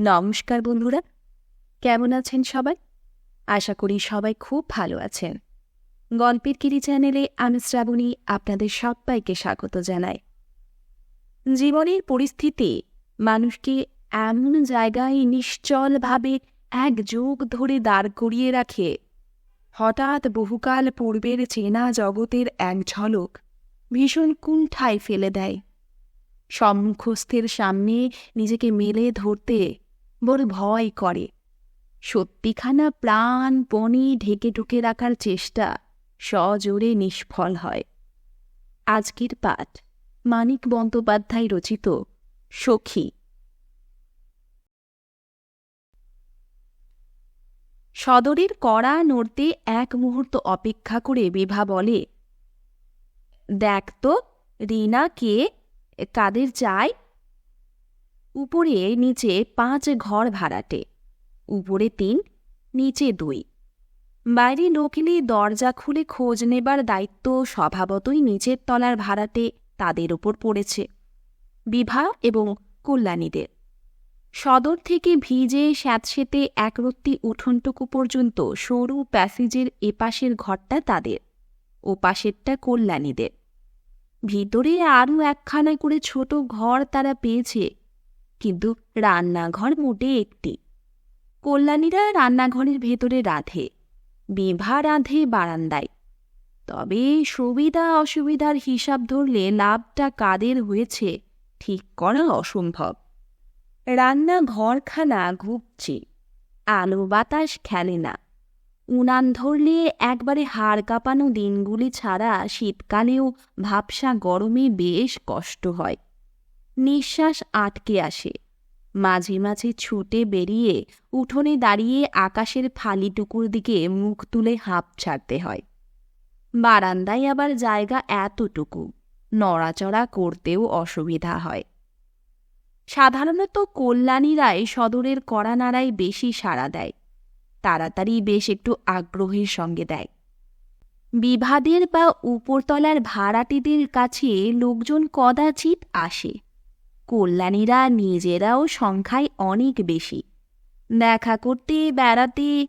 নমস্কার বন্ধুরা, কেমন আছেন সবাই? আশা করি সবাই খুব ভালো আছেন। গল্পের কিরি চ্যানেলে আমি শ্রাবণী আপনাদের সবাইকে স্বাগত জানাই। জীবনের পরিস্থিতি মানুষকে এমন জায়গায় নিশ্চলভাবে এক যুগ ধরে দাঁড় করিয়ে রাখে। হঠাৎ বহুকাল পূর্বের চেনা জগতের এক ঝলক ভীষণ কুণ্ঠায় ফেলে দেয়। সম্মুখস্থের সামনে নিজেকে মেলে ধরতে বড় ভয় করে। সত্যিখানা প্রাণপণে ঢেকে ঢুকে রাখার চেষ্টা সজোরে নিষ্ফল হয়। আজকের পাঠ মানিক বন্দ্যোপাধ্যায় রচিত সখী। সদরের কড়া নড়তে এক মুহূর্ত অপেক্ষা করে বিভা বলে, দেখ তো, রিনা কে, কাদের চাই উপরে নিচে পাঁচ ঘর ভাড়াটে, উপরে তিন, নিচে দুই। বাইরে লোক দরজা খুলে খোঁজ নেবার দায়িত্ব স্বভাবতই নিচের তলার ভাড়াটে তাদের ওপর পড়েছে, বিভা এবং কল্যাণীদের। সদর থেকে ভিজে স্যাঁতসেতে একরত্তি উঠোনটুকু পর্যন্ত সরু প্যাসেজের এপাশের ঘরটা তাদের, ও পাশেরটা কল্যাণীদের। ভিতরে আরও একখানা করে ছোট ঘর তারা পেয়েছে কিন্তু রান্নাঘর মোটে একটি। কল্যাণীরা রান্নাঘরের ভেতরে রাধে, বিভা রাধে বারান্দায়। তবে সুবিধা অসুবিধার হিসাব ধরলে লাভটা কাদের হয়েছে ঠিক করা অসম্ভব। রান্নাঘরখানা ঘুপছে, আলো বাতাস খেলে না। উনান ধরলে একবারে হাড় কাঁপানো দিনগুলি ছাড়া শীতকালেও ভাবসা গরমে বেশ কষ্ট হয়। নিঃশ্বাস আটকে আসে। মাঝে মাঝে ছুটে বেরিয়ে উঠোনে দাঁড়িয়ে আকাশের ফালিটুকুর দিকে মুখ তুলে হাঁপ ছাড়তে হয়। বারান্দায় আবার জায়গা এতটুকু, নড়াচড়া করতেও অসুবিধা হয়। সাধারণত কল্যাণীরাই সদরের কড়া নাড়ায় বেশি সাড়া দেয়, তাড়াতাড়ি বেশ একটু আগ্রহের সঙ্গে দেয়। বিভাদের বা উপরতলার ভাড়াটিদের কাছে লোকজন কদাচিৎ আসে। কল্যাণীরা নিজেরাও সংখ্যায় অনেক বেশি। দেখা করতে, বেড়াতে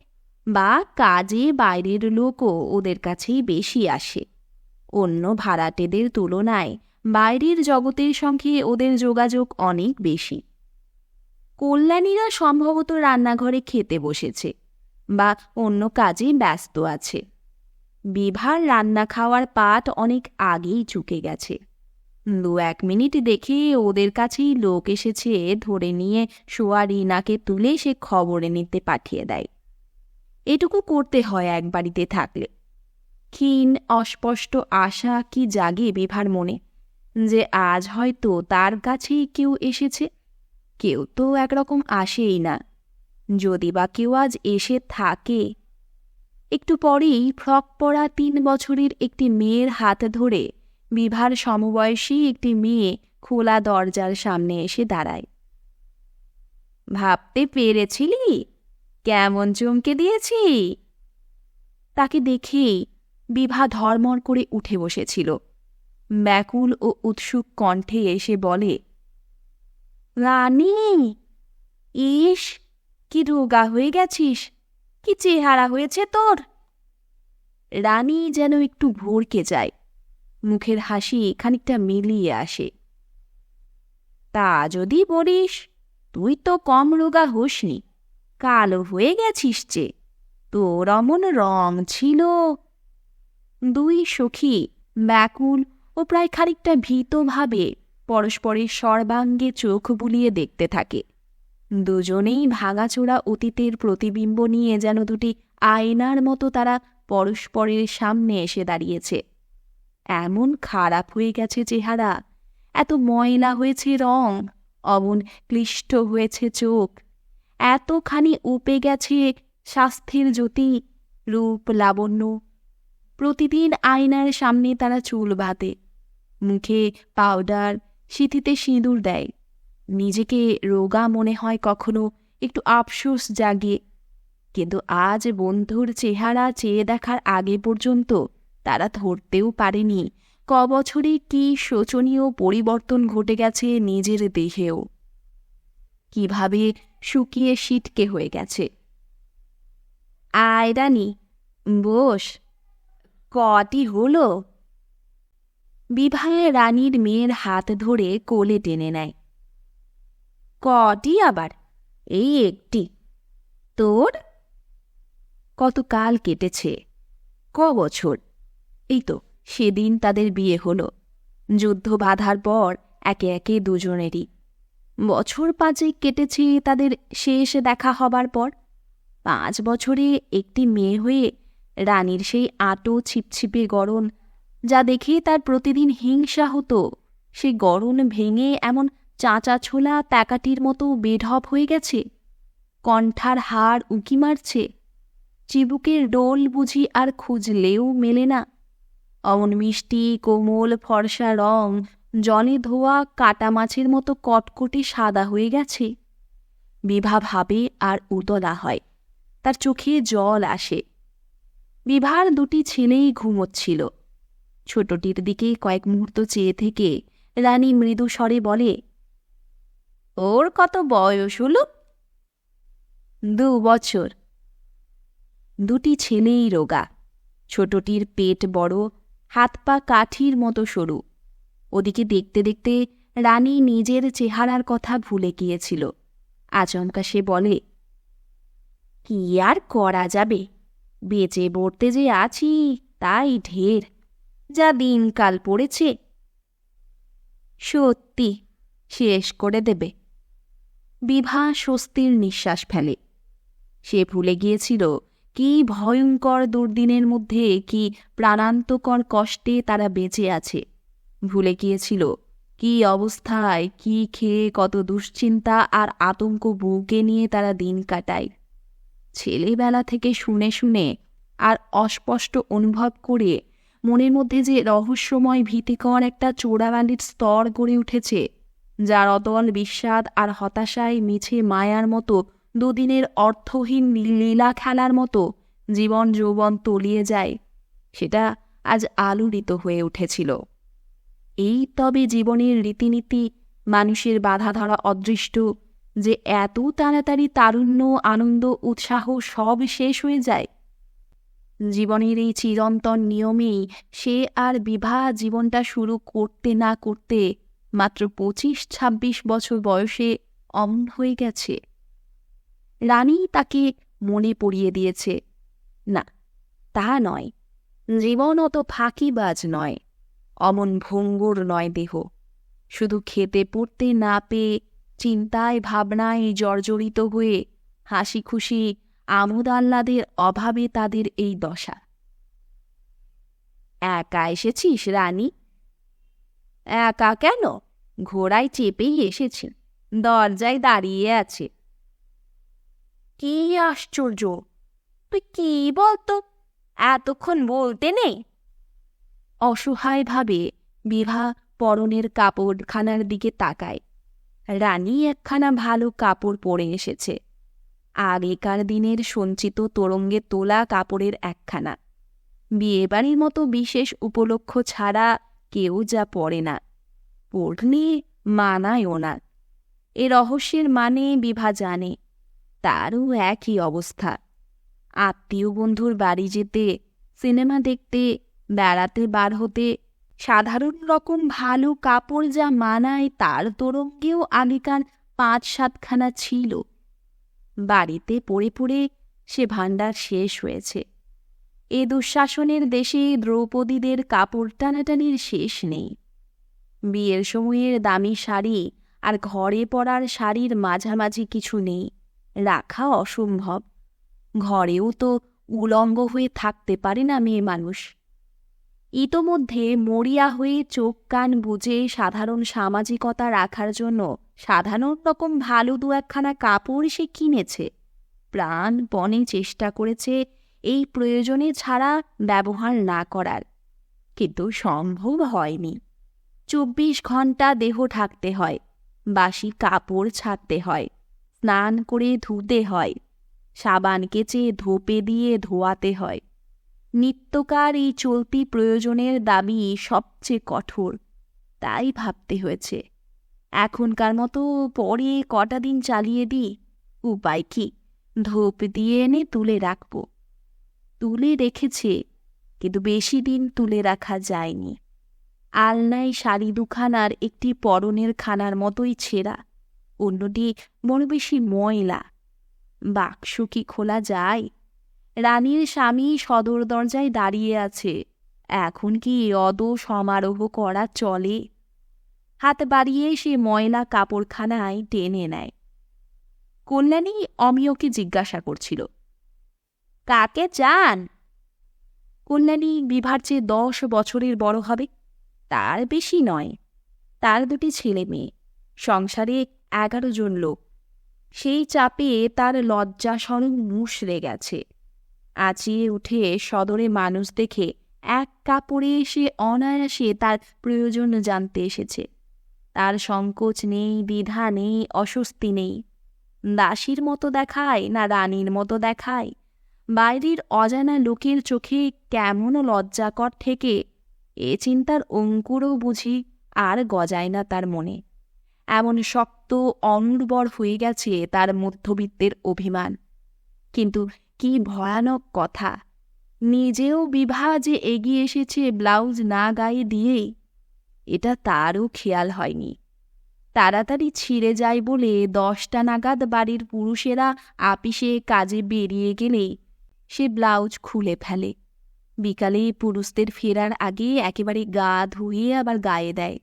বা কাজে বাইরের লোকও ওদের কাছেই বেশি আসে। অন্য ভাড়াটেদের তুলনায় বাইরের জগতের সঙ্গে ওদের যোগাযোগ অনেক বেশি। কল্যাণীরা সম্ভবত রান্নাঘরে খেতে বসেছে বা অন্য কাজে ব্যস্ত আছে। বিভার রান্না খাওয়ার পাট অনেক আগেই চুকে গেছে। দু এক মিনিট দেখে ওদের কাছেই লোক এসেছে, ধরে নিয়ে শোয়া রিনাকে তুলে সে খবরে নিতে পাঠিয়ে দেয়। এটুকু করতে হয় এক বাড়িতে থাকলে। ক্ষীণ, অস্পষ্ট আশা কি জাগে বিভার মনে, যে আজ হয়তো তার কাছেই কেউ এসেছে। কেউ তো একরকম আসেই না। যদি বা কেউ আজ এসে থাকে। একটু পরেই ফ্রক পরা তিন বছরের একটি মেয়ের হাত ধরে বিভার সমবয়সী একটি মেয়ে খোলা দরজার সামনে এসে দাঁড়ায়। ভাবতে পেরেছিলি? কেমন চমকে দিয়েছি? তাকে দেখেই বিভা ধর্মর করে উঠে বসেছিল। ব্যাকুল ও উৎসুক কণ্ঠে এসে বলে, রানী, ইস, কি রোগা হয়ে গেছিস? কি চেহারা হয়েছে তোর? রানী যেন একটু ভরকে যায়। মুখের হাসি খানিকটা মিলিয়ে আসে। তা যদি বলিস, তুই তো কম রোগা হোসনি কালো হয়ে গেছিস যে, তোর অমন রং ছিল। দুই সখী ব্যাকুল ও প্রায় খানিকটা ভীতভাবে পরস্পরের সর্বাঙ্গে চোখ বুলিয়ে দেখতে থাকে। দুজনেই ভাঙাচোরা অতীতের প্রতিবিম্ব নিয়ে যেন দুটি আয়নার মতো তারা পরস্পরের সামনে এসে দাঁড়িয়েছে। এমন খারাপ হয়ে গেছে চেহারা। এত ময়লা হয়েছে রং, অমন ক্লিষ্ট হয়েছে চোখ। এতখানি উপে গেছে স্বাস্থ্যের জ্যোতি, রূপ লাবণ্য। প্রতিদিন আয়নার সামনে তারা চুল বাঁধে। মুখে পাউডার, সিথিতে সিঁদুর দেয়। নিজেকে রোগা মনে হয় কখনো, একটু আফসোস জাগে। কিন্তু আজ বন্ধুর চেহারা চেয়ে দেখার আগে পর্যন্ত তারা ধরতেও পারেনি। ক বছরে কি শোচনীয় পরিবর্তন ঘটে গেছে নিজের দেহেও? কীভাবে শুকিয়ে সিটকে হয়ে গেছে? আয় রানী, বস, কটি হলো? বিভায় রানীর মেয়ের হাত ধরে কোলে টেনে নেয়। কটি আবার? এই একটি। তোর? কত কাল কেটেছে? ক বছর এই তো, সেদিন তাদের বিয়ে হলো। যুদ্ধ বাধার পর একে একে দুজনেরই। বছর পাঁচেক কেটেছে তাদের শেষ দেখা হবার পর। পাঁচ বছরে একটি মেয়ে হয়ে রানীর সেই আটো ছিপছিপে গড়ন, যা দেখে তার প্রতিদিন হিংসা হতো। সে গড়ন ভেঙে এমন চাঁচা ছোলা প্যাকাটির মতো বেঢপ হয়ে গেছে। কণ্ঠার হাড় উকি মারছে। চিবুকের ডোল বুঝি আর খুঁজলেও মেলে না। অমন মিষ্টি, কোমল, ফর্সা রং, জলে ধোয়া কাটা মাছের মতো কটকটে সাদা হয়ে গেছে। বিভা ভাবে আর উতলা হয়, তার চোখে জল আসে। বিভার দুটি ছেলেই ঘুমোচ্ছিল। ছোটটির দিকে কয়েক মুহূর্ত চেয়ে থেকে রানী মৃদু স্বরে বলে, ওর কত বয়স হলো? দু বছর। দুটি ছেলেই রোগা। ছোটটির পেট বড় হাত পা কাঠির মতো সরু। ওদিকে দেখতে দেখতে রানী নিজের চেহারার কথা ভুলে গিয়েছিল। আচমকা সে বলে, কি আর করা যাবে? বেঁচে বড়তে যে আছি, তাই ঢের। যা দিনকাল পড়েছে, সত্যি শেষ করে দেবে। বিভা স্বস্তির নিঃশ্বাস ফেলে। সে ভুলে গিয়েছিল কি ভয়ঙ্কর দুর্দিনের মধ্যে কি প্রাণান্তকর কষ্টে তারা বেঁচে আছে। ভুলে গিয়েছিল, কি অবস্থায়, কি খেয়ে কত দুশ্চিন্তা আর আতঙ্ক বুকে নিয়ে তারা দিন কাটায়। ছেলেবেলা থেকে শুনে শুনে আর অস্পষ্ট অনুভব করে মনের মধ্যে যে রহস্যময় ভীতিকর একটা চোরাবালির স্তর গড়ে উঠেছে, যার অতল বিষাদ আর হতাশায় মিছে মায়ার মতো দুদিনের অর্থহীন লীলা খেলার মতো জীবন যৌবন তলিয়ে যায়। সেটা আজ আলোড়িত হয়ে উঠেছিল। এই তবে জীবনের রীতিনীতি মানুষের বাধা ধরা অদৃষ্ট যে এত তাড়াতাড়ি তারুণ্য, আনন্দ, উৎসাহ সব শেষ হয়ে যায়। জীবনের এই চিরন্তন নিয়মেই সে আর বিভা জীবনটা শুরু করতে না করতে মাত্র পঁচিশ ছাব্বিশ বছর বয়সে অমন হয়ে গেছে। রানী তাকে মনে পড়িয়ে দিয়েছে। না, তা নয়। জীবন অত ফাঁকিবাজ নয়, অমন ভঙ্গুর নয় দেহ। শুধু খেতে পড়তে না পেয়ে চিন্তায়, ভাবনায় জর্জরিত হয়ে হাসি খুশি আমোদ অভাবে তাদের এই দশা। একা এসেছিস, রানী? একা কেন? ঘোড়ায় চেপেই এসেছেন দরজায় দাঁড়িয়ে আছে। কি আশ্চর্য! তুই কি বলতো? এতক্ষণ বলতে নেই। অসহায়ভাবে বিভা পরনের কাপড়খানার দিকে তাকায়। রানী একখানা ভালো কাপড় পরে এসেছে। আগেকার দিনের সঞ্চিত তোরঙ্গে তোলা কাপড়ের একখানা। বিয়েবাড়ির মতো বিশেষ উপলক্ষ ছাড়া কেউ যা পড়ে না। পড়লে মানায়ও না। এ রহস্যের মানে বিভা জানে তারও একই অবস্থা। আত্মীয় বন্ধুর বাড়ি যেতে, সিনেমা দেখতে, বেড়াতে বার হতে, সাধারণ রকম ভালো কাপড় যা মানায় তার তরঙ্গেও আগেকার পাঁচ সাতখানা ছিল। বাড়িতে পড়ে পড়ে সে ভাণ্ডার শেষ হয়েছে। এ দুঃশাসনের দেশে দ্রৌপদীদের কাপড় টানাটানির শেষ নেই। বিয়ের সময়ের দামি শাড়ি আর ঘরে পরার শাড়ির মাঝামাঝি কিছু নেই। রাখা অসম্ভব। ঘরেও তো উলঙ্গ হয়ে থাকতে পারে না মেয়ে মানুষ। ইতোমধ্যে মরিয়া হয়ে চোখ কান বুঝে সাধারণ সামাজিকতা রাখার জন্য সাধারণ রকম ভালো দু একখানা কাপড় সে কিনেছে। প্রাণ প্রাণপণে চেষ্টা করেছে এই প্রয়োজনে ছাড়া ব্যবহার না করার। কিন্তু সম্ভব হয়নি। চব্বিশ ঘণ্টা দেহ ঢাকতে হয়, বাসি কাপড় ছাড়তে হয়। স্নান করে ধুতে হয়। সাবান কেচে ধোপে দিয়ে ধোয়াতে হয়। নিত্যকার এই চলতি প্রয়োজনের দাবি সবচেয়ে কঠোর। তাই ভাবতে হয়েছে। এখনকার মতো পরে কটা দিন চালিয়ে দিই? উপায় কি? ধূপ দিয়ে এনে তুলে রাখব। তুলে রেখেছে, কিন্তু বেশি দিন তুলে রাখা যায়নি। আলনায় শাড়ি দুখানার একটি পরনের খানার মতোই ছেঁড়া। অন্যটি বড় বেশি ময়লা। বাক্স কি খোলা যায়? রানীর স্বামী সদর দরজায় দাঁড়িয়ে আছে। এখন কি অদ সমারোহ করা চলে? হাত বাড়িয়ে সে ময়লা কাপড়খানায় টেনে নেয়। কল্যাণী অমিয়কে জিজ্ঞাসা করছিল, কাকে চান? কল্যাণী, বিভার চেয়ে দশ বছরের বড় হবে, তার বেশি নয়। তার দুটি ছেলে মেয়ে। সংসারে এগারো জন লোক। সেই চাপে তার লজ্জা সরম মুশড়ে গেছে আঁচিয়ে উঠে সদরে মানুষ দেখে এক কাপড়ে এসে অনায়াসে তার প্রয়োজন জানতে এসেছে। তার সংকোচ নেই, দ্বিধা নেই, অস্বস্তি নেই। দাসীর মতো দেখায় না রানীর মতো দেখায়? বাইরের অজানা লোকের চোখে কেমন লজ্জাকর থেকে এ চিন্তার অঙ্কুরও বুঝি আর গজায় না তার মনে। এমন শক্ত অনুর্বর হয়ে গেছে তার মধ্যবিত্তের অভিমান। কিন্তু কি ভয়ানক কথা। নিজেও বিবাহ যে এগিয়ে এসেছে ব্লাউজ না গায়ে দিয়েই, এটা তারও খেয়াল হয়নি। তাড়াতাড়ি ছিঁড়ে যায় বলে দশটা নাগাদ বাড়ির পুরুষেরা আপিসে কাজে বেরিয়ে গেলে সে ব্লাউজ খুলে ফেলে। বিকালে পুরুষদের ফেরার আগে একেবারে গা ধুয়ে আবার গায়ে দেয়।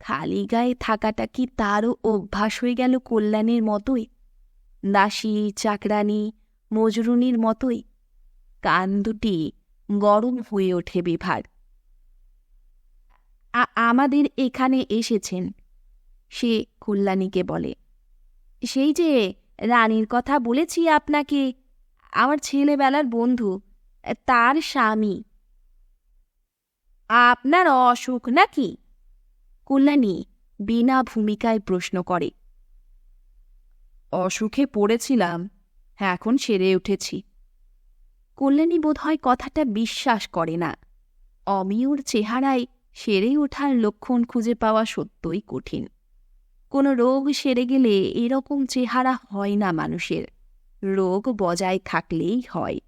খালি গায়ে থাকাটা কি তারও অভ্যাস হয়ে গেল কল্যাণের মতোই? দাসী, চাকরানি, মজরুনির মতোই? কান দুটি গরম হয়ে ওঠে বিভার। আমাদের এখানে এসেছেন সে কল্যাণীকে বলে। সেই যে, রানীর কথা বলেছি আপনাকে, আমার ছেলেবেলার বন্ধু, তার স্বামী। আপনার অসুখ নাকি? কল্যাণী বিনা ভূমিকায় প্রশ্ন করে। অসুখে পড়েছিলাম হ্যাঁ এখন সেরে উঠেছি। কল্যাণী বোধহয় কথাটা বিশ্বাস করে না। অমিয়র চেহারায় সেরে ওঠার লক্ষণ খুঁজে পাওয়া সত্যই কঠিন। কোনো রোগ সেরে গেলে এরকম চেহারা হয় না মানুষের। রোগ বজায় থাকলেই হয়।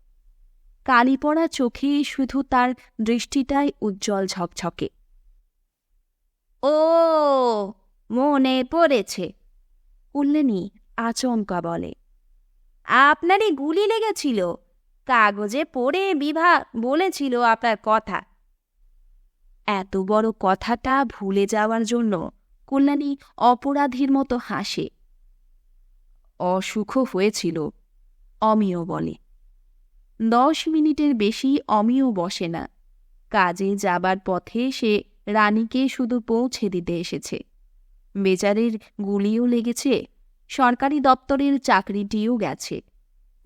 কালি পড়া চোখে শুধু তার দৃষ্টিটাই উজ্জ্বল ঝকঝকে। ও, মনে পড়েছে। কল্যাণী আচমকা বলে, আপনারই গুলি লেগেছিল। কাগজে পড়ে বিভা বলেছিল আপনার কথা। এত বড় কথাটা ভুলে যাওয়ার জন্য কল্যাণী অপরাধীর মতো হাসে। অসুখ হয়েছিল অমিয় বলে। দশ মিনিটের বেশি অমিয় বসে না। কাজে যাবার পথে সে রানীকে শুধু পৌঁছে দিতে এসেছে। বেচারের গুলিও লেগেছে, সরকারি দপ্তরের চাকরিটিও গেছে।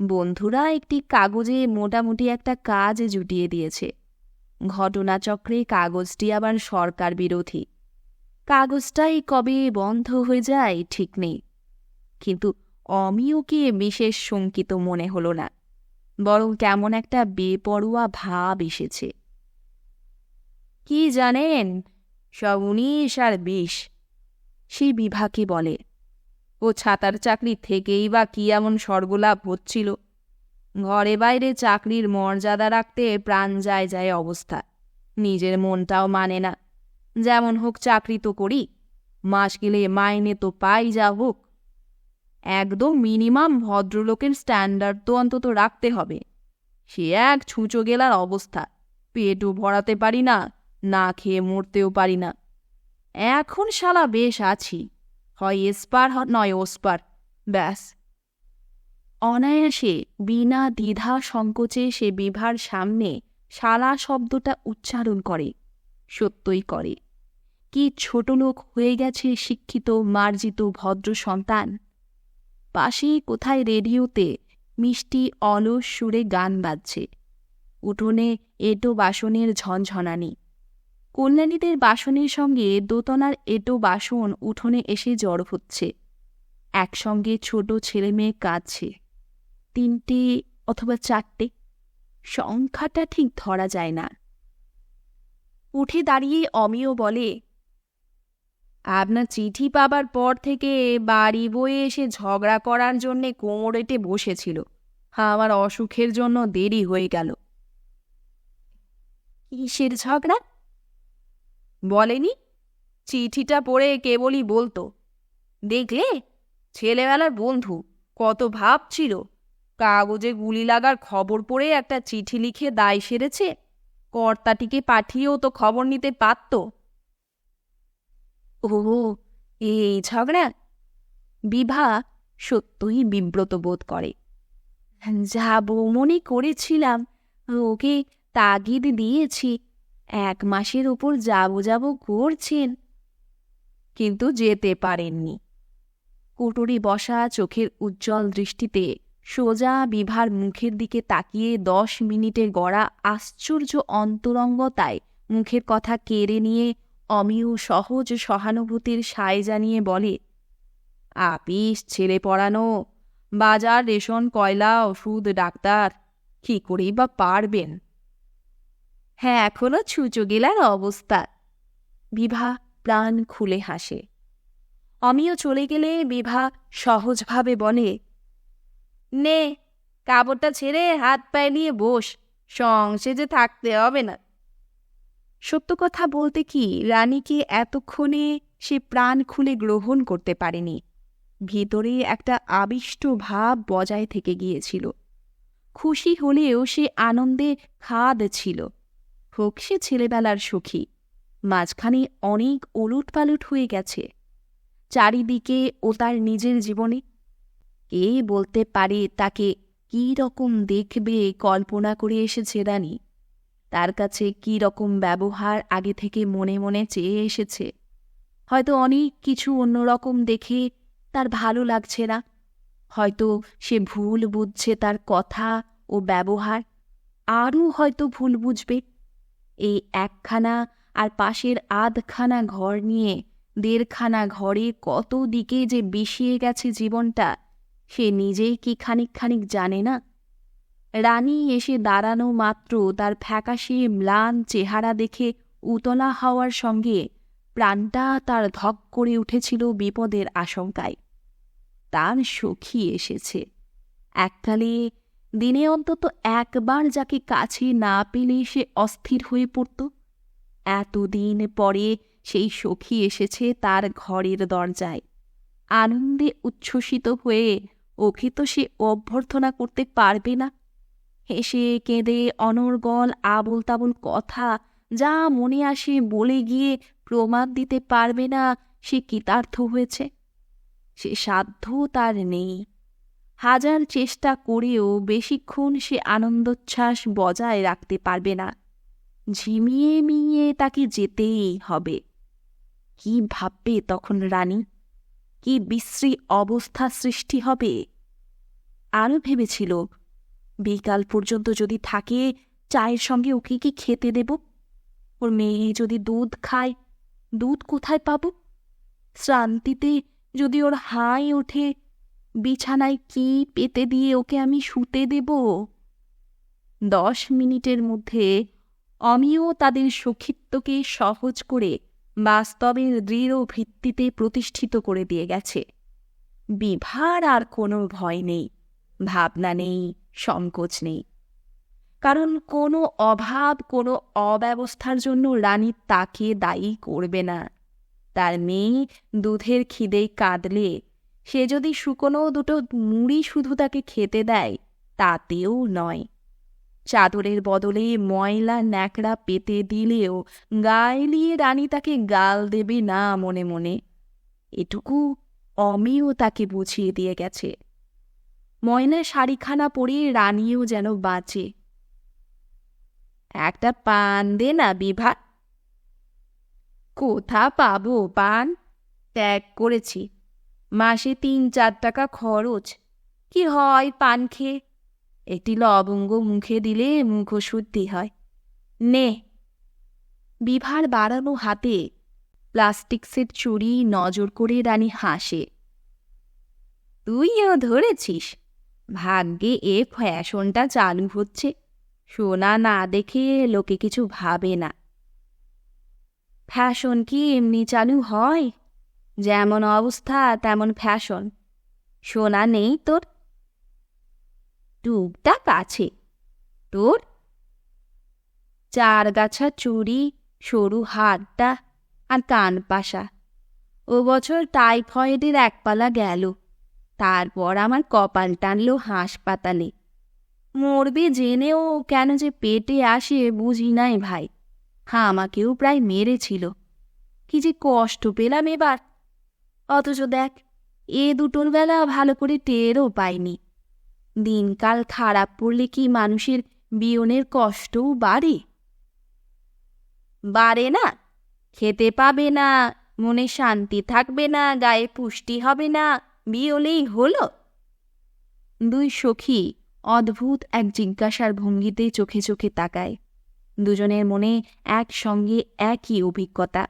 বন্ধুরা, একটি কাগজে মোটামুটি একটা কাজ জুটিয়ে দিয়েছে। ঘটনাচক্রে কাগজটি আবার সরকার বিরোধী। কাগজটাই কবে বন্ধ হয়ে যায় ঠিক নেই। কিন্তু অমিয়কে বিশেষ শঙ্কিত মনে হল না, বরং কেমন একটা বেপরোয়া ভাব এসেছে। কি জানেন? সব উনিশ আর বিশ। সেই বিভাকে বলে, ও ছাতার চাকরি থেকেই বা কি এমন স্বর্গলাভ হচ্ছিল? ঘরে বাইরে চাকরির মর্যাদা রাখতে প্রাণ যায় যায় অবস্থা। নিজের মনটাও মানে না। যেমন হোক চাকরি তো করি, মাস গেলে মাইনে তো পাই যা হোক। একদম মিনিমাম ভদ্রলোকের স্ট্যান্ডার্ড তো অন্তত রাখতে হবে। সে এক ছুঁচো গেলার অবস্থা। পেটও ভরাতে পারি না। না খেয়ে মরতেও পারি না। এখন শালা বেশ আছি। হয় এসপার নয় ওসপার। ব্যাস। অনায়াসে বিনা দ্বিধা সংকোচে সে বিভার সামনে শালা শব্দটা উচ্চারণ করে, সত্যই করে। কি ছোট লোক হয়ে গেছে শিক্ষিত, মার্জিত, ভদ্র সন্তান। পাশে কোথায় রেডিওতে মিষ্টি, অলস সুরে গান বাজছে। উঠোনে এটো বাসনের ঝনঝনানি। কল্যাণীদের বাসনের সঙ্গে দোতনার এটো বাসন উঠোনে এসে জড় হচ্ছে। একসঙ্গে ছোট ছেলে মেয়ে কাঁদছে। তিনটে অথবা চারটে? সংখ্যাটা ঠিক ধরা যায় না। উঠে দাঁড়িয়ে অমিয় বলে, আপনার চিঠি পাবার পর থেকে বাড়ি বয়ে এসে ঝগড়া করার জন্যে কোমরেটে বসেছিল। আমার অসুখের জন্য দেরি হয়ে গেল। কিসের ঝগড়া? বলেনি? চিঠিটা পড়ে কেবলই বলতো, দেখলে? ছেলেবেলার বন্ধু, কত ভাব ছিল। কাগজে গুলি লাগার খবর পড়ে একটা চিঠি লিখে দায় সেরেছে। কর্তাটিকে পাঠিয়েও তো খবর নিতে পারত। ও এই ঝগড়া? বিভা সত্যই বিব্রত বোধ করে। যা বৌমনি করেছিলাম, ওকে তাগিদ দিয়েছি এক মাসের ওপর যাব যাব করছেন কিন্তু যেতে পারেননি। কুটুরি বসা চোখের উজ্জ্বল দৃষ্টিতে সোজা বিভার মুখের দিকে তাকিয়ে দশ মিনিটে গড়া আশ্চর্য অন্তরঙ্গতায় মুখের কথা কেড়ে নিয়ে অমিয় সহজ সহানুভূতির সায় জানিয়ে বলে, আপিস ছেড়ে পড়ানো, বাজার রেশন, কয়লা, ওষুধ, ডাক্তার, কি করেই বা পারবেন? হ্যাঁ এখনও ছুচো গেলার অবস্থা। বিভা প্রাণ খুলে হাসে। অমিও চলে গেলে বিভা সহজভাবে বলে, নে, কাপড়টা ছেড়ে হাত পায়ে নিয়ে বস, সংসেজে থাকতে হবে না। সত্য কথা বলতে কি, রানীকে এতক্ষণে সে প্রাণ খুলে গ্রহণ করতে পারেনি। ভিতরে একটা আবিষ্ট ভাব বজায় থেকে গিয়েছিল। খুশি হলেও সে আনন্দে খাদ ছিল। হোক সে ছেলেবেলার সুখী। মাঝখানে অনেক ওলট পালট হয়ে গেছে। চারিদিকে ও তার নিজের জীবনে। কে বলতে পারে তাকে কী রকম দেখবে কল্পনা করে এসেছে রানী। তার কাছে কী রকম ব্যবহার আগে থেকে মনে মনে চেয়ে এসেছে। হয়তো অনেক কিছু অন্যরকম দেখে তার ভালো লাগছে না। হয়তো সে ভুল বুঝছে তার কথা ও ব্যবহার। আরও হয়তো ভুল বুঝবে। এই একখানা আর পাশের আধখানা ঘর নিয়ে দেড়খানা ঘরে কত দিকে যে বিষিয়ে গেছে জীবনটা, সে নিজেই কি খানিক খানিক জানে না? রানী এসে দাঁড়ানো মাত্র তার ফ্যাকাশে ম্লান চেহারা দেখে উতলা হওয়ার সঙ্গে প্রাণটা তার ধক করে উঠেছিল বিপদের আশঙ্কায়। তার সখী এসেছে। এককালে দিনে অন্তত একবার যাকে কাছে না পেলে সে অস্থির হয়ে পড়ত। এতদিন পরে সেই সখী এসেছে তার ঘরের দরজায়। আনন্দে উচ্ছ্বসিত হয়ে ওকে তো সে অভ্যর্থনা করতে পারবে না। হেসে কেঁদে অনর্গল আবল তাবল কথা যা মনে আসে বলে গিয়ে প্রমাণ দিতে পারবে না সে কৃতার্থ হয়েছে। সে সাধ্য তার নেই। হাজার চেষ্টা করেও বেশিক্ষণ সে আনন্দোচ্ছ্বাস বজায় রাখতে পারবে না। ঝিমিয়ে মিয়ে তাকে যেতেই হবে। কি ভাববে তখন রানী? কি বিশ্রী অবস্থা সৃষ্টি হবে? আরও ভেবেছিল, বিকাল পর্যন্ত যদি থাকে, চায়ের সঙ্গে ওকে কি খেতে দেব? ওর মেয়ে যদি দুধ খায়, দুধ কোথায় পাব? শ্রান্তিতে যদি ওর হাই ওঠে বিছানায় কি পেতে দিয়ে ওকে আমি শুতে দেব? দশ মিনিটের মধ্যে অমিও তাদের সখিত্বকে সহজ করে বাস্তবের দৃঢ় ভিত্তিতে প্রতিষ্ঠিত করে দিয়ে গেছে। বিভার আর কোনো ভয় নেই, ভাবনা নেই, সংকোচ নেই। কারণ কোনো অভাব, কোনো অব্যবস্থার জন্য রানী তাকে দায়ী করবে না। তার মেয়ে দুধের খিদেই কাঁদলে সে যদি শুকনো দুটো মুড়ি শুধু তাকে খেতে দেয়, তাতেও নয়। চাদরের বদলে ময়লা ন্যাকড়া পেতে দিলেও গায়ে রানী তাকে গাল দেবে না মনে মনে। এটুকু অমিও তাকে বুঝিয়ে দিয়ে গেছে। ময়না শাড়িখানা পরে রানীও যেন বাঁচে। একটা পান দে না বিভা। কোথা পাবো পান? ত্যাগ করেছি। মাসে তিন চার টাকা খরচ। কি হয় পান খেয়ে? একটি লবঙ্গ মুখে দিলে মুখ শুদ্ধি হয়। নে। বিভার বাড়ানো হাতে প্লাস্টিক্সের চুরি নজর করে রানী হাসে। তুইও ধরেছিস। ভাগ্যে এ ফ্যাশনটা চালু হচ্ছে। সোনা না দেখে লোকে কিছু ভাবে না। ফ্যাশন কি এমনি চালু হয়? যেমন অবস্থা, তেমন ফ্যাশন। সোনা নেই তোর? টুকটাক আছে। তোর? চার গাছা চুড়ি, সরু হাতটা আর কান পাশা। ও বছর টাইফয়েডের একপালা গেল। তারপর আমার কপাল টানলো হাসপাতালে। মরবে জেনেও কেন যে পেটে আসে বুঝি নাই ভাই। আমাকেও প্রায় মেরেছিল। কি যে কষ্ট পেলাম এবার। অথচ দেখ, এ দুটোর বেলা ভালো করে টেরও পাইনি। দিনকাল খারাপ পড়লে কি মানুষের বিয়নের কষ্টও বাড়ে? বাড়ে না, খেতে পাবে না, মনে শান্তি থাকবে না, গায়ে পুষ্টি হবে না, বিয়লেই হলো। দুই সখী অদ্ভুত এক জিজ্ঞাসার ভঙ্গিতে চোখে চোখে তাকায়। দুজনের মনে একসঙ্গে একই অভিজ্ঞতা,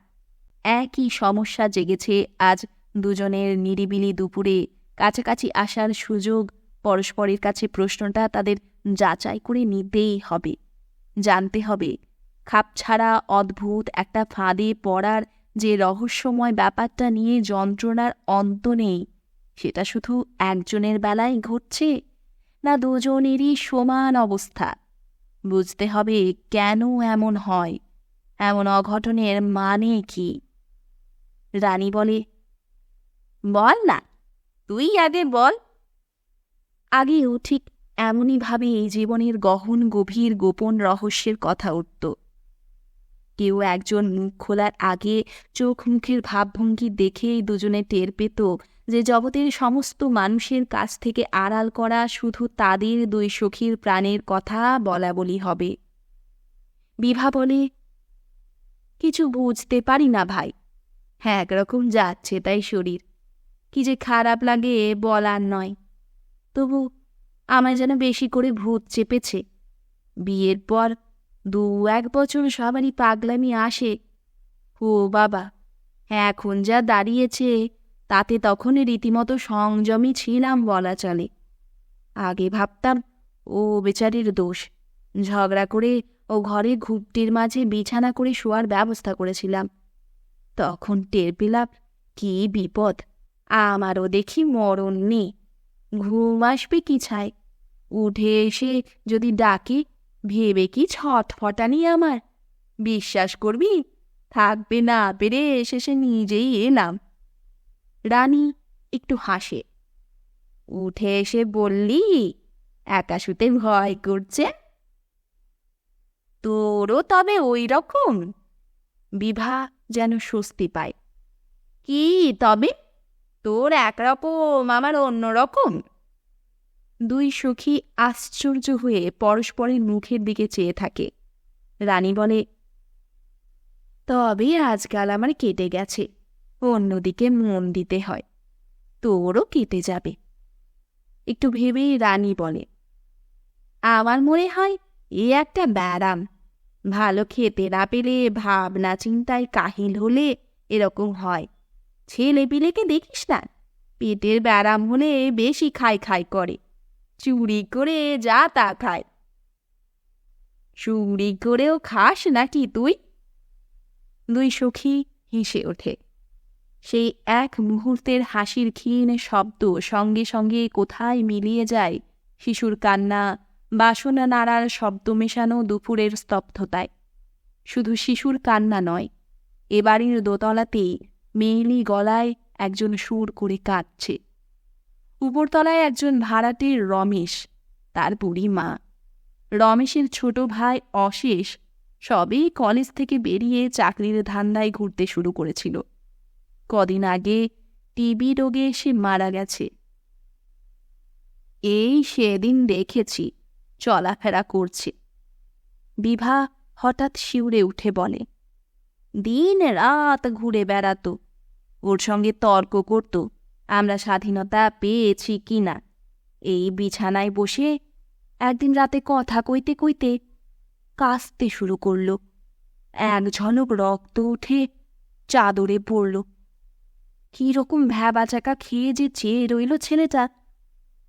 একই সমস্যা জেগেছে আজ দুজনের নিরিবিলি দুপুরে কাছাকাছি আসার সুযোগ, পরস্পরের কাছে প্রশ্নটা তাদের যাচাই করে নিতেই হবে। জানতে হবে খাপছাড়া অদ্ভুত একটা ফাঁদে পড়ার যে রহস্যময় ব্যাপারটা নিয়ে যন্ত্রণার অন্ত নেই, সেটা শুধু একজনের বেলায় ঘটছে না দুজনেরই সমান অবস্থা? বুঝতে হবে কেন এমন হয়, এমন অঘটনের মানে কি? রানী বলে বল না, তুই আগে বল। আগেও ঠিক এমনইভাবে জীবনের গহন, গভীর, গোপন রহস্যের কথা উঠত। কেউ একজন মুখ খোলার আগে চোখ মুখের ভাবভঙ্গি দেখেই দুজনে টের পেত যে জগতের সমস্ত মানুষের কাছ থেকে আড়াল করা শুধু তাদের দুই সখীর প্রাণের কথা বলা বলি হবে। বিভা বলে, কিছু বুঝতে পারি না ভাই। হ্যাঁ একরকম যাচ্ছে তাই শরীর। কি যে খারাপ লাগে বলার নয়। তবু আমায় যেন বেশি করে ভূত চেপেছে। বিয়ের পর দু এক বছর সবারই পাগলামি আসে। ও বাবা, এখন যা দাঁড়িয়েছে তাতে তখন রীতিমতো সংযমী ছিলাম বলা চলে। আগে ভাবতাম, ও বেচারির দোষ। ঝগড়া করে ও ঘরে ঘুপটির মাঝে বিছানা করে শোয়ার ব্যবস্থা করেছিলাম। তখন টের পেলাম, কি বিপদ। আমারও দেখি মরণ নেই। ঘুম আসবে কি ছাই? উঠে এসে যদি ডাকি, ভেবে কি ছটফটানি আমার? বিশ্বাস করবি? থাকবে না পেরে শেষে নিজেই এলাম। রানী একটু হাসে। উঠে এসে বললি, একা শুতে ভয় করছে? তোরও তবে ওই রকম। বিভা যেন স্বস্তি পায়। কি তবে? তোর একরকম আমার অন্যরকম। দুই সখী আশ্চর্য হয়ে পরস্পরের মুখের দিকে চেয়ে থাকে। রানী বলে, তবে আজকাল আমার কেটে গেছে। অন্যদিকে মন দিতে হয়। তোরও কেটে যাবে। একটু ভেবেই রানী বলে, আমার মনে হয় এ একটা ব্যারাম। ভালো খেতে না পেলে ভাবনা চিন্তায় কাহিল হলে এরকম হয়। ছেলে পিলেকে দেখিস না। পেটের ব্যারাম হলে বেশি খাই খাই করে। চুরি করে যা তা খায়। চুরি করেও খাস নাকি তুই? দুই সখী হেসে ওঠে। সেই এক মুহূর্তের হাসির ক্ষীণ শব্দ সঙ্গে সঙ্গে কোথায় মিলিয়ে যায় শিশুর কান্না, বাসনা নাড়ার শব্দ মেশানো দুপুরের স্তব্ধতায়। শুধু শিশুর কান্না নয়, এ বাড়ির দোতলাতেই মেয়েলি গলায় একজন সুর করে কাঁদছে। উপরতলায় একজন ভাড়াটির রমেশ, তার বুড়ি মা। রমেশের ছোট ভাই অশেষ সবেই কলেজ থেকে বেরিয়ে চাকরির ধান্দায় ঘুরতে শুরু করেছিল। কদিন আগে টিবি রোগে সে মারা গেছে। এই সেদিন দেখেছি, চলাফেরা করছে। বিভা হঠাৎ শিউরে উঠে বলে দিন রাত ঘুরে বেড়াতো। ওর সঙ্গে তর্ক করত, আমরা স্বাধীনতা পেয়েছি কি না। এই বিছানায় বসে একদিন রাতে কথা কইতে কইতে কাঁচতে শুরু করল। এক ঝলক রক্ত উঠে চাদরে পড়ল। কীরকম ভ্যাবাচাকা খেয়ে যে চেয়ে রইল ছেলেটা।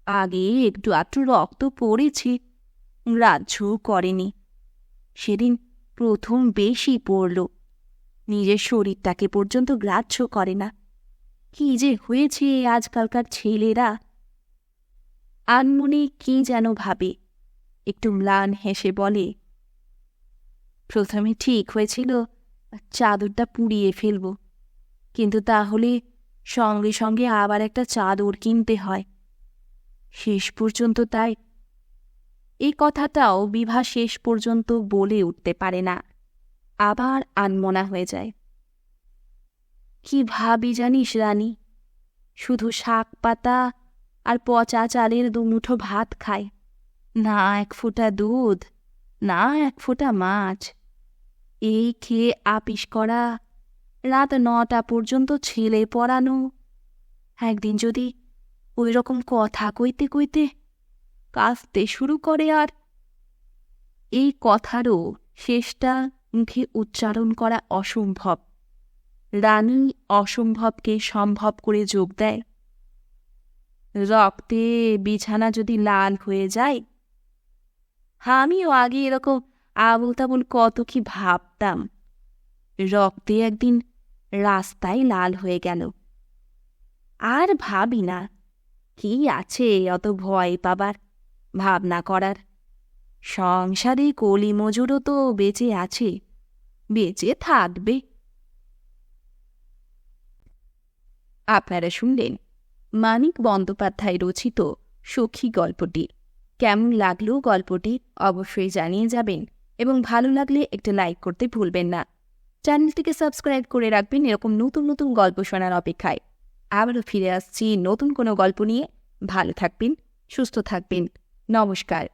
আগে একটু আটটু রক্ত পড়েছে গ্রাহ্যও করেনি। সেদিন প্রথম বেশি পড়ল। নিজের শরীরটাকে পর্যন্ত গ্রাহ্য করে না। কি যে হয়েছে আজকালকার ছেলেরা। আনমনে কি যেন ভাবে, একটু ম্লান হেসে বলে, প্রথমে ঠিক হয়েছিল চাদরটা পুড়িয়ে ফেলব। কিন্তু তাহলে সঙ্গে সঙ্গে আবার একটা চাদর কিনতে হয়। শেষ পর্যন্ত তাই। এই কথাটাও বিভা শেষ পর্যন্ত বলে উঠতে পারে না। আবার আনমনা হয়ে যায়। কি ভাবি জানিস রানী? শুধু শাক পাতা আর পচা চালের দুমুঠো ভাত খায় না এক ফোঁটা দুধ, না এক ফোঁটা মাছ। এই খেয়ে আপিস করা রাত নটা পর্যন্ত ছেলে পড়ানো। একদিন যদি ওই রকম কথা কইতে কইতে কাঁদতে শুরু করে আর। এই কথারও শেষটা মুখে উচ্চারণ করা অসম্ভব। রানী অসম্ভবকে সম্ভব করে যোগ দেয়। রক্তে বিছানা যদি লাল হয়ে যায়, আমিও আগে এরকম আবুল তাবুল কত কি ভাবতাম। রক্তে একদিন রাস্তায় লাল হয়ে গেল। আর ভাবি না, কি আছে অত ভয় পাবার ভাবনা করার। সংসারে কলি মজুরও তো বেঁচে আছে। বেঁচে থাকবে আপনারা শুনলেন মানিক বন্দ্যোপাধ্যায় রচিত সখী গল্পটি। কেমন লাগল গল্পটি অবশ্যই জানিয়ে যাবেন এবং ভালো লাগলে একটা লাইক করতে ভুলবেন না। চ্যানেলটিকে সাবস্ক্রাইব করে রাখবেন এরকম নতুন নতুন গল্প শোনার অপেক্ষায়। আবারও ফিরে আসছি নতুন কোনো গল্প নিয়ে। ভালো থাকবেন, সুস্থ থাকবেন। নমস্কার।